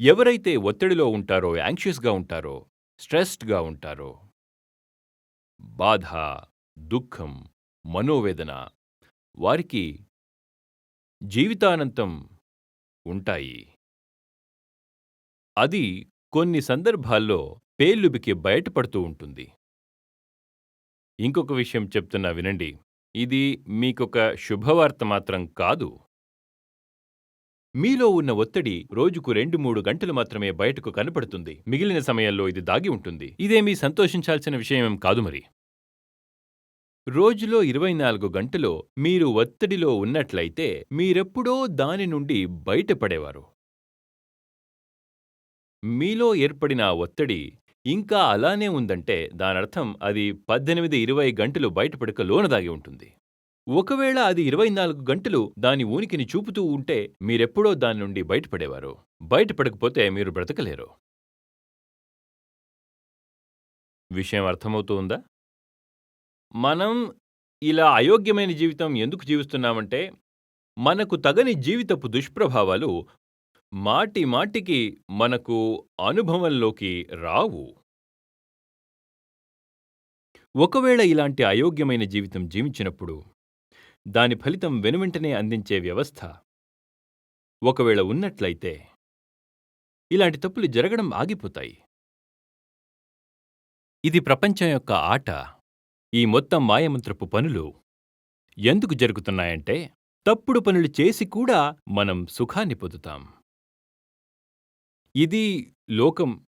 ఎవరైతే ఒత్తిడిలో ఉంటారో, యాంగ్షియస్‌గా ఉంటారో, స్ట్రెస్డ్‌గా ఉంటారో బాధ, దుఃఖం, మనోవేదన వారికి జీవితానంతం ఉంటాయి. అది కొన్ని సందర్భాల్లో పేలుబికి బయటపడుతూ ఉంటుంది. ఇంకొక విషయం చెప్తున్నా వినండి. ఇది మీకొక శుభవార్త మాత్రం కాదు. మీలో ఉన్న ఒత్తిడి రోజుకు రెండు మూడు గంటలు మాత్రమే బయటకు కనపడుతుంది. మిగిలిన సమయంలో ఇది దాగి ఉంటుంది. ఇదేమీ సంతోషించాల్సిన విషయం కాదు మరి. రోజులో ఇరవై నాలుగు గంటలు మీరు ఒత్తిడిలో ఉన్నట్లయితే మీరెప్పుడో దాని నుండి బయటపడేవారు. మీలో ఏర్పడిన ఒత్తిడి ఇంకా అలానే ఉందంటే దానర్థం అది పద్దెనిమిది ఇరవై గంటలు బయటపడక లోనదాగి ఉంటుంది. ఒకవేళ అది ఇరవై నాలుగు గంటలు దాని ఉనికిని చూపుతూ ఉంటే మీరెప్పుడో దాని నుండి బయటపడేవారు. బయటపడకపోతే మీరు బ్రతకలేరు. విషయం అర్థమవుతూ ఉందా? మనం ఇలా అయోగ్యమైన జీవితం ఎందుకు జీవిస్తున్నామంటే మనకు తగని జీవితపు దుష్ప్రభావాలు మాటి మాటికి మనకు అనుభవంలోకి రావు. ఒకవేళ ఇలాంటి అయోగ్యమైన జీవితం జీవించినప్పుడు దాని ఫలితం వెనువెంటనే అందించే వ్యవస్థ ఒకవేళ ఉన్నట్లయితే ఇలాంటి తప్పులు జరగడం ఆగిపోతాయి. ఇది ప్రపంచం యొక్క ఆట. ఈ మొత్తం మాయమంత్రపు పనులు ఎందుకు జరుగుతున్నాయంటే తప్పుడు పనులు చేసి కూడా మనం సుఖాన్ని పొందుతాం. ఇది లోకం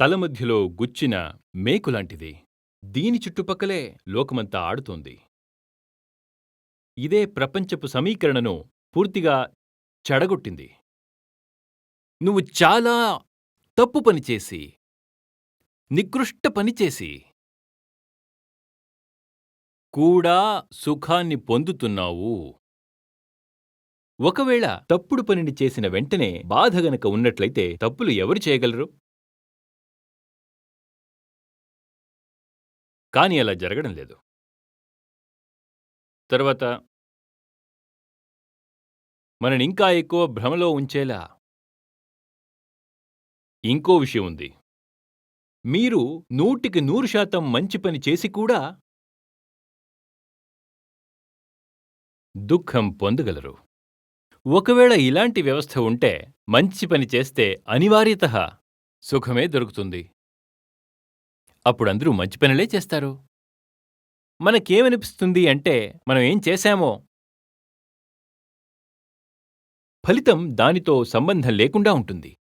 తల మధ్యలో గుచ్చిన మేకులాంటిది. దీని చుట్టుపక్కలే లోకమంతా ఆడుతోంది. ఇదే ప్రపంచపు సమీకరణను పూర్తిగా చెడగొట్టింది. నువ్వు చాలా తప్పు పనిచేసి నికృష్ట పనిచేసి కూడా సుఖాన్ని పొందుతున్నావు. ఒకవేళ తప్పుడు పనిని చేసిన వెంటనే బాధ గనక ఉన్నట్లయితే తప్పులు ఎవరు చేయగలరు? కానీ అలా జరగడం లేదు. తర్వాత మనని ఇంకా ఎక్కువ భ్రమలో ఉంచేలా ఇంకో విషయం ఉంది. మీరు నూటికి నూరు శాతం మంచి పని చేసి కూడా దుఃఖం పొందగలరు. ఒకవేళ ఇలాంటి వ్యవస్థ ఉంటే మంచి పని చేస్తే అనివార్యత సుఖమే దొరుకుతుంది. అప్పుడందరూ మంచి పనులే చేస్తారు. మనకేమనిపిస్తుంది అంటే మనం ఏం చేశామో ఫలితం దానితో సంబంధం లేకుండా ఉంటుంది.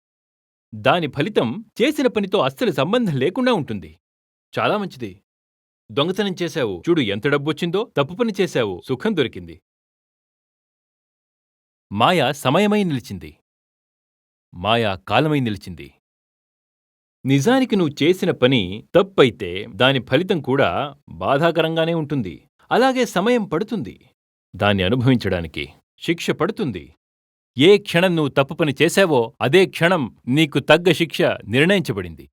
దాని ఫలితం చేసిన పనితో అస్సలు సంబంధం లేకుండా ఉంటుంది. చాలా మంచిది. దొంగతనం చేశావు చూడు ఎంత డబ్బొచ్చిందో తప్పు పని చేశావు సుఖం దొరికింది. మాయ సమయమై నిలిచింది. మాయ కాలమై నిలిచింది. నిజానికి నువ్వు చేసిన పని తప్పైతే దాని ఫలితం కూడా బాధాకరంగానే ఉంటుంది. అలాగే సమయం పడుతుంది. దాన్ని అనుభవించడానికి శిక్ష పడుతుంది. ఏ క్షణం నువ్వు తప్పు పని చేశావో అదే క్షణం నీకు తగ్గ శిక్ష నిర్ణయించబడింది.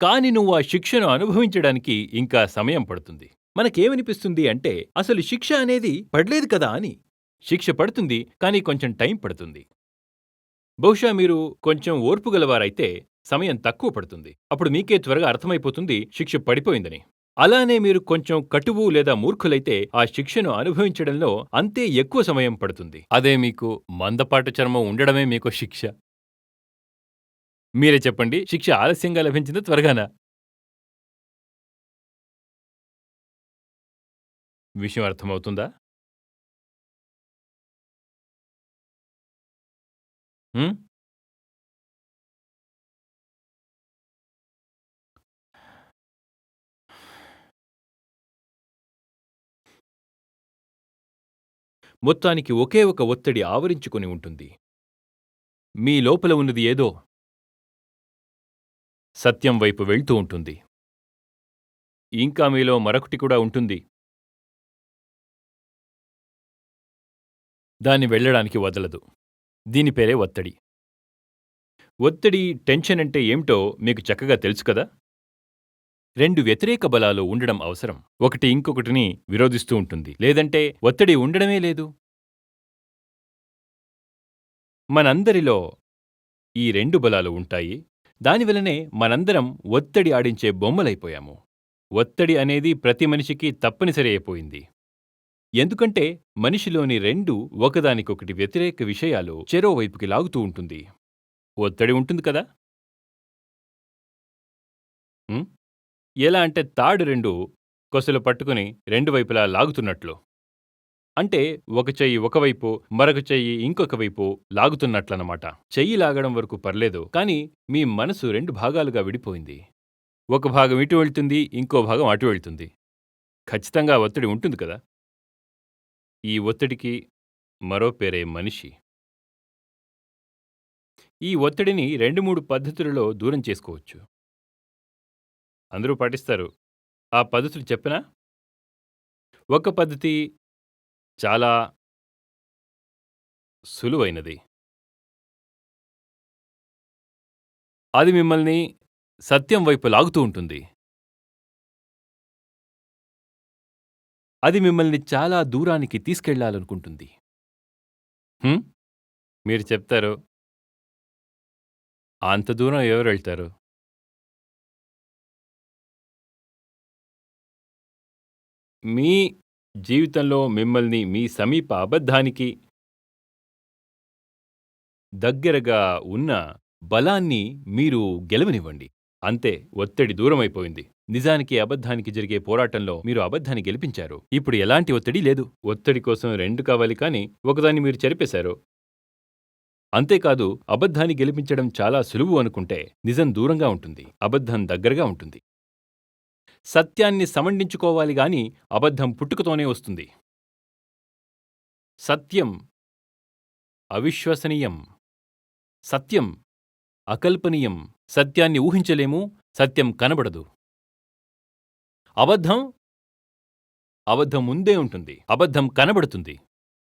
కాని నువ్వు ఆ శిక్షను అనుభవించడానికి ఇంకా సమయం పడుతుంది. మనకేమనిపిస్తుంది అంటే అసలు శిక్ష అనేది పడలేదు కదా అని. శిక్ష పడుతుంది కానీ కొంచెం టైం పడుతుంది. బహుశా మీరు కొంచెం ఓర్పు గలవారైతే సమయం తక్కువ పడుతుంది. అప్పుడు మీకే త్వరగా అర్థమైపోతుంది శిక్ష పడిపోయిందని. అలానే మీరు కొంచెం కటువు లేదా మూర్ఖులైతే ఆ శిక్షను అనుభవించడంలో అంతే ఎక్కువ సమయం పడుతుంది. అదే మీకు మందపాటు చర్మం ఉండడమే మీకు శిక్ష. మీరే చెప్పండి శిక్ష ఆలస్యంగా లభించింది త్వరగానా? విషయం అర్థమవుతుందా? Hm? మొత్తానికి ఒకే ఒక ఒత్తిడి ఆవరించుకొని ఉంటుంది. మీ లోపల ఉన్నది ఏదో సత్యం వైపు వెళ్తూ ఉంటుంది. ఇంకా మీలో మరొకటి కూడా ఉంటుంది. దాన్ని వెళ్ళడానికి వదలదు. దీని పేరే ఒత్తిడి. ఒత్తిడి, టెన్షన్ అంటే ఏమిటో మీకు చక్కగా తెలుసు కదా? రెండు వ్యతిరేక బలాలు ఉండడం అవసరం. ఒకటి ఇంకొకటిని విరోధిస్తూ ఉంటుంది. లేదంటే ఒత్తిడి ఉండడమే లేదు. మనందరిలో ఈ రెండు బలాలు ఉంటాయి దానివల్లనే మనందరం ఒత్తిడి ఆడించే బొమ్మలైపోయాము ఒత్తిడి అనేది ప్రతి మనిషికి తప్పనిసరి అయిపోయింది ఎందుకంటే మనిషిలోని రెండు ఒకదానికొకటి వ్యతిరేక విషయాలు చెరో వైపుకి లాగుతూ ఉంటుంది. ఒత్తిడి ఉంటుంది కదా? ఉం? ఎలా అంటే తాడు రెండు కొసలు పట్టుకుని రెండు వైపులా లాగుతున్నట్లు. అంటే ఒక చెయ్యి ఒకవైపు మరొక చెయ్యి ఇంకొక వైపు లాగుతున్నట్లనమాట. చెయ్యి లాగడం వరకు పర్లేదు కానీ మీ మనసు రెండు భాగాలుగా విడిపోయింది. ఒక భాగం ఇటు వెళ్తుంది ఇంకో భాగం అటు వెళ్తుంది. ఖచ్చితంగా ఒత్తిడి ఉంటుంది కదా? ఈ ఒత్తిడికి మరో పేరే మనిషి. ఈ ఒత్తిడిని రెండు మూడు పద్ధతులలో దూరం చేసుకోవచ్చు. అందరూ పాటిస్తారు. ఆ పద్ధతులు చెప్పనా? ఒక పద్ధతి చాలా సులువైనది. అది మిమ్మల్ని సత్యం వైపు లాగుతూ ఉంటుంది. అది మిమ్మల్ని చాలా దూరానికి తీసుకెళ్ళాలనుకుంటుంది. హ్మ్? మీరు చెప్తారు. అంత దూరం ఎవరు వెళ్తారు? మీ జీవితంలో మిమ్మల్ని మీ సమీప అబద్ధానికి దగ్గరగా ఉన్న బలాన్ని మీరు గెలవనివ్వండి. అంతే ఒత్తిడి దూరమైపోయింది. నిజానికి అబద్ధానికి జరిగే పోరాటంలో మీరు అబద్ధాన్ని గెలిపించారు. ఇప్పుడు ఎలాంటి ఒత్తిడి లేదు. ఒత్తిడి కోసం రెండు కావాలి కానీ ఒకదాన్ని మీరు చెరిపేశారు. అంతేకాదు అబద్ధాన్ని గెలిపించడం చాలా సులువు అనుకుంటే నిజం దూరంగా ఉంటుంది. అబద్ధం దగ్గరగా ఉంటుంది. సత్యాన్ని సమండించుకోవాలి గాని అబద్ధం పుట్టుకతోనే వస్తుంది. సత్యం అవిశ్వసనీయం. సత్యం అకల్పనీయం. సత్యాన్ని ఊహించలేము. సత్యం కనబడదు. అబద్ధం అబద్ధం ముందే ఉంటుంది. అబద్ధం కనబడుతుంది.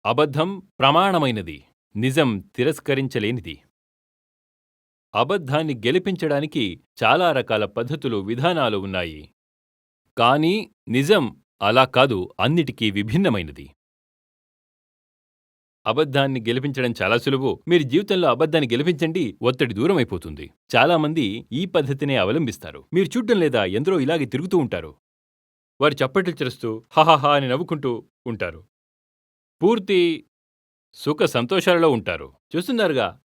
అబద్ధం ప్రమాణమైనది. నిజం తిరస్కరించలేనిది. అబద్ధాన్ని గెలిపించడానికి చాలా రకాల పద్ధతులు విధానాలు ఉన్నాయి. కానీ నిజం అలా కాదు. అన్నిటికీ విభిన్నమైనది. అబద్ధాన్ని గెలిపించడం చాలా సులువు. మీరు జీవితంలో అబద్ధాన్ని గెలిపించండి. ఒత్తిడి దూరం అయిపోతుంది ఈ పద్ధతినే అవలంబిస్తారు. మీరు చూడ్డం లేదా ఎందరో ఇలాగే తిరుగుతూ ఉంటారు. వారు చప్పట్లు చేస్తూ హహహా అని నవ్వుకుంటూ ఉంటారు. పూర్తి సుఖ సంతోషాలలో ఉంటారు. చూస్తున్నారుగా?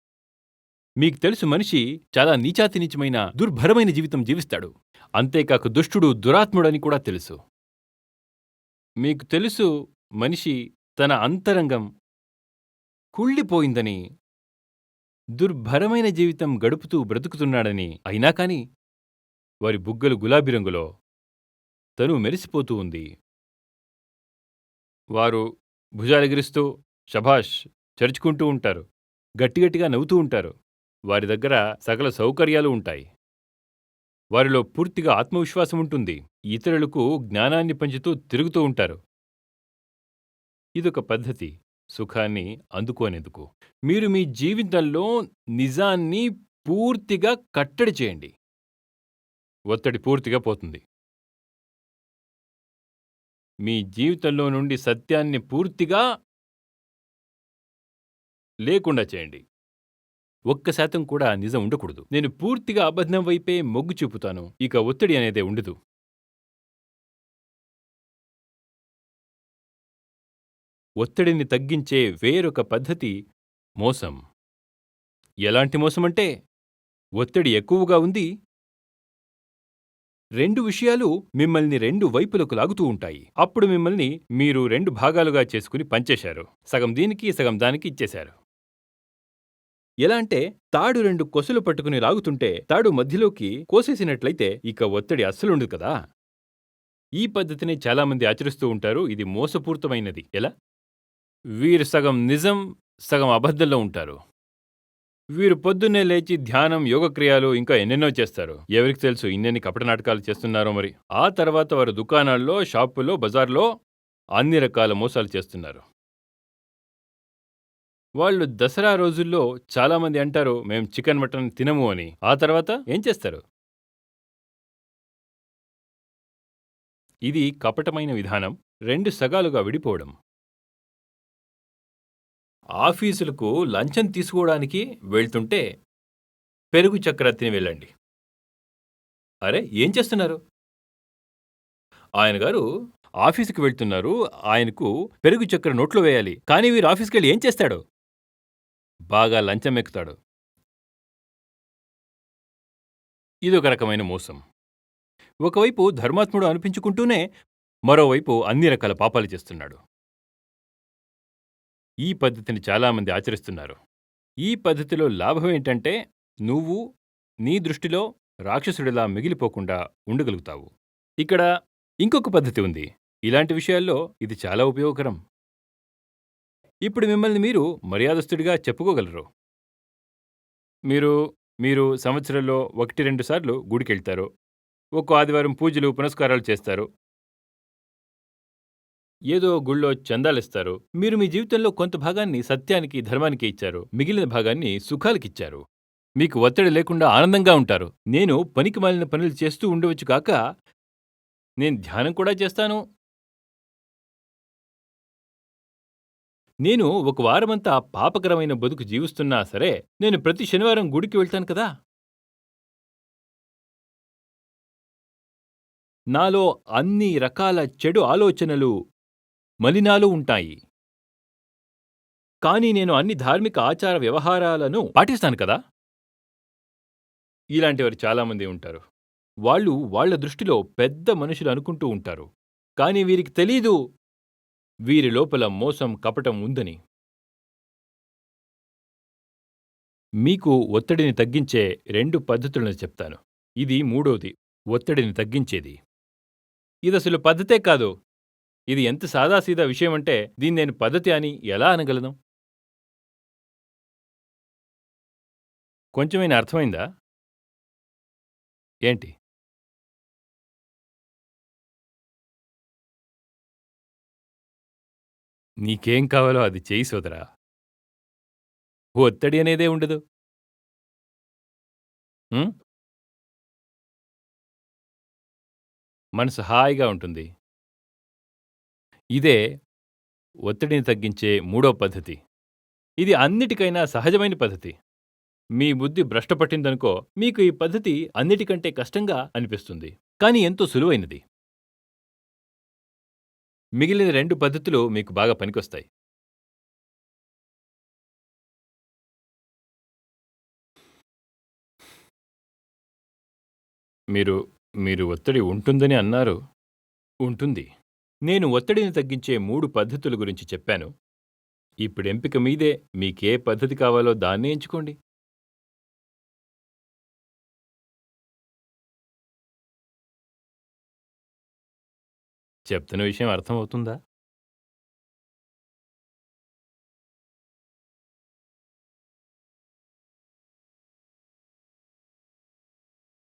మీకు తెలుసు మనిషి చాలా నీచాతినీచమైన దుర్భరమైన జీవితం జీవిస్తాడు. అంతేకాక దుష్టుడు దురాత్ముడని కూడా తెలుసు. మీకు తెలుసు మనిషి తన అంతరంగం కుళ్ళిపోయిందని దుర్భరమైన జీవితం గడుపుతూ బ్రతుకుతున్నాడని అయినా కాని వారి బుగ్గలు గులాబీ రంగులో తను మెరిసిపోతూ ఉంది. వారు భుజాలెగిరిస్తూ శభాష్ చరుచుకుంటూ ఉంటారు. గట్టిగట్టిగా నవ్వుతూ ఉంటారు. వారి దగ్గర సకల సౌకర్యాలు ఉంటాయి. వారిలో పూర్తిగా ఆత్మవిశ్వాసం ఉంటుంది. ఇతరులకు జ్ఞానాన్ని పంచుతూ తిరుగుతూ ఉంటారు. ఇదొక పద్ధతి. సుఖాన్ని అందుకోనేందుకు. మీరు మీ జీవితంలో నిజాన్ని పూర్తిగా కట్టడి చేయండి. ఒత్తిడి పూర్తిగా పోతుంది. మీ జీవితంలో నుండి సత్యాన్ని పూర్తిగా లేకుండా చేయండి. ఒక్క శాతం కూడా నిజం ఉండకూడదు. నేను పూర్తిగా అబద్ధం వైపే మొగ్గు చూపుతాను. ఇక ఒత్తిడి అనేదే ఉండదు. ఒత్తిడిని తగ్గించే వేరొక పద్ధతి మోసం. ఎలాంటి మోసమంటే ఒత్తిడి ఎక్కువగా ఉంది రెండు విషయాలు మిమ్మల్ని రెండు వైపులకు లాగుతూ ఉంటాయి. అప్పుడు మిమ్మల్ని మీరు రెండు భాగాలుగా చేసుకుని పంచేశారు. సగం దీనికి సగం దానికి ఇచ్చేశారు. ఎలా అంటే తాడు రెండు కొసలు పట్టుకుని లాగుతుంటే తాడు మధ్యలోకి కోసేసినట్లయితే ఇక ఒత్తిడి అస్సలుండదు కదా? ఈ పద్ధతిని చాలామంది ఆచరిస్తూ ఉంటారు. ఇది మోసపూరితమైనది. ఎలా? వీరు సగం నిజం సగం అబద్ధంలో ఉంటారు. వీరు పొద్దున్నే లేచి ధ్యానం యోగక్రియాలు ఇంకా ఎన్నెన్నో చేస్తారు. ఎవరికి తెలుసు ఇన్నెన్ని కపట నాటకాలు చేస్తున్నారో మరి. ఆ తర్వాత వారు దుకాణాల్లో షాపుల్లో బజార్లో అన్ని రకాల మోసాలు చేస్తున్నారు. వాళ్ళు దసరా రోజుల్లో చాలామంది అంటారు మేం చికెన్ మటన్ తినము అని. ఆ తర్వాత ఏం చేస్తారు? ఇది కపటమైన విధానం. రెండు సగాలుగా విడిపోవడం. ఆఫీసులకు లంచం తీసుకోవడానికి వెళ్తుంటే పెరుగు చక్ర తిని వెళ్ళండి. అరే ఏం చేస్తున్నారు? ఆయన గారు ఆఫీసుకి వెళ్తున్నారు. ఆయనకు పెరుగు చక్కెర నోట్లో వేయాలి. కానీ వీరు ఆఫీస్కి వెళ్ళి ఏం చేస్తాడు? బాగా లంచం ఎక్కుతాడు. ఇదొక రకమైన మోసం. ఒకవైపు ధర్మాత్ముడు అనిపించుకుంటూనే మరోవైపు అన్ని రకాల పాపాలు చేస్తున్నాడు. ఈ పద్ధతిని చాలామంది ఆచరిస్తున్నారు. ఈ పద్ధతిలో లాభం ఏంటంటే నువ్వు నీ దృష్టిలో రాక్షసుడిలా మిగిలిపోకుండా ఉండగలుగుతావు. ఇక్కడ ఇంకొక పద్ధతి ఉంది. ఇలాంటి విషయాల్లో ఇది చాలా ఉపయోగకరం. ఇప్పుడు మిమ్మల్ని మీరు మర్యాదస్తుడిగా చెప్పుకోగలరు. మీరు మీరు సంవత్సరంలో ఒకటి రెండు సార్లు గుడికెళ్తారు. ఒక్కో ఆదివారం పూజలు పునస్కారాలు చేస్తారు. ఏదో గుళ్ళో చందాలిస్తారు. మీరు మీ జీవితంలో కొంత భాగాన్ని సత్యానికి ధర్మానికి ఇచ్చారు. మిగిలిన భాగాన్ని సుఖాలకిచ్చారు మీకు ఒత్తిడి లేకుండా ఆనందంగా ఉంటారు. నేను పనికి మాలిన పనులు చేస్తూ ఉండవచ్చు కాక నేను ధ్యానం కూడా చేస్తాను. నేను ఒక వారమంతా పాపకరమైన బతుకు జీవిస్తున్నా సరే నేను ప్రతి శనివారం గుడికి వెళ్తాను కదా. నాలో అన్ని రకాల చెడు ఆలోచనలు మలినాలు ఉంటాయి. కానీ నేను అన్ని ధార్మిక ఆచార వ్యవహారాలను పాటిస్తాను కదా? ఇలాంటివారు చాలామంది ఉంటారు. వాళ్ళు వాళ్ళ దృష్టిలో పెద్ద మనుషులు అనుకుంటూ ఉంటారు. కానీ వీరికి తెలీదు. వీరి లోపల మోసం కపటం ఉందని. మీకు ఒత్తిడిని తగ్గించే రెండు పద్ధతులను చెప్తాను. ఇది మూడోది ఒత్తిడిని తగ్గించేది. ఇదసలు పద్ధతే కాదు. ఇది ఎంత సాదాసీదా విషయమంటే దీన్ని నేను పద్ధతి అని ఎలా అనగలను? కొంచెమైనా అర్థమైందా? ఏంటి? నీకేం కావాలో అది చేయి సోదరా. ఒత్తిడి అనేదే ఉండదు. మనసు హాయిగా ఉంటుంది. ఇదే ఒత్తిడిని తగ్గించే మూడో పద్ధతి. ఇది అన్నిటికైనా సహజమైన పద్ధతి. మీ బుద్ధి భ్రష్టపట్టిందనుకో మీకు ఈ పద్ధతి అన్నిటికంటే కష్టంగా అనిపిస్తుంది. కానీ ఎంతో సులువైనది. మిగిలిన రెండు పద్ధతులు మీకు బాగా పనికొస్తాయి. మీరు మీరు ఒత్తిడి ఉంటుందని అన్నారు. ఉంటుంది. నేను ఒత్తిడిని తగ్గించే మూడు పద్ధతుల గురించి చెప్పాను. ఇప్పుడు ఎంపిక మీదే మీకే పద్ధతి కావాలో దాన్నే ఎంచుకోండి. చెప్తున్న విషయం అర్థమవుతుందా?